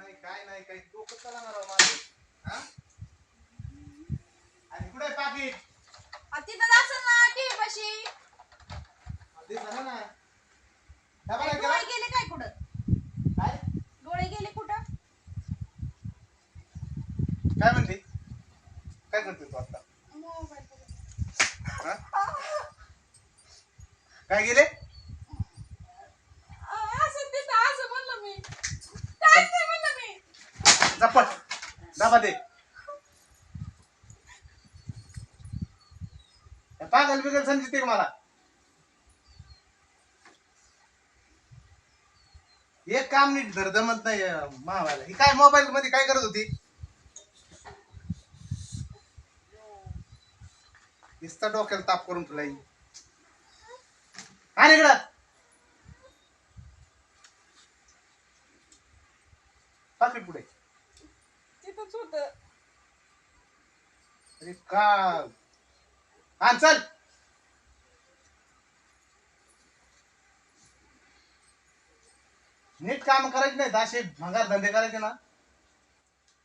नाही काय नाही काही डोकं चालणार राव माझं. हा? आणि कुठे पाकिट? तिथं असेल ना टीव्ही पाशी. ते झालं ना. डबा नाही डोळे केला गेले काय कुठं? काय? डोळे गेले कुठं? काय म्हणते? काय करते तू आता? मोबाईल हा? काय गेले असं तिथं असं म्हणलं मी काय नाही म्हणलं मी झपट डबा दे पागल बिगल समजते मला? एक काम नीट धर जमत नाही मावायला. ही काय मोबाईल मध्ये काय करत होती? नुसता डोक्याला ताप करून तुला ही. आणि इकडं. पाकिट पुढे. तिथंच होत. अरे का? हा चल. नीट काम करायचे नाही असे भंगार धंदे करायचे ना.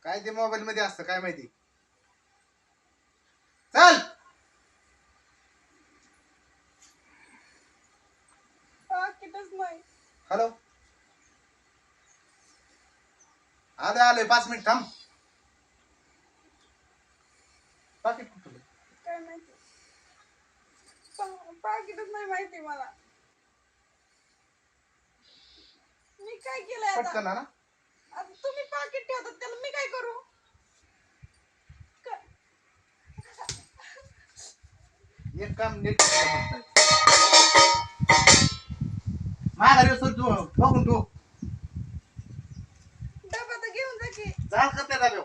काय ते मोबाईल मध्ये असतं काय माहिती? चल. पाकिटच नाही. हॅलो आले आले पाच मिनिट थांब. पाकिट कुठलं काय माहिती? पा- पाकिटच नाही माहिती मला. मी काय केलंय आता? पटकन ना आता तुम्ही पाकिट ठेवतात त्याला मी काय करू? क- एक काम नीट. माघारी असतो तू बघून तू डबा तर घेऊन जा की. करते का देव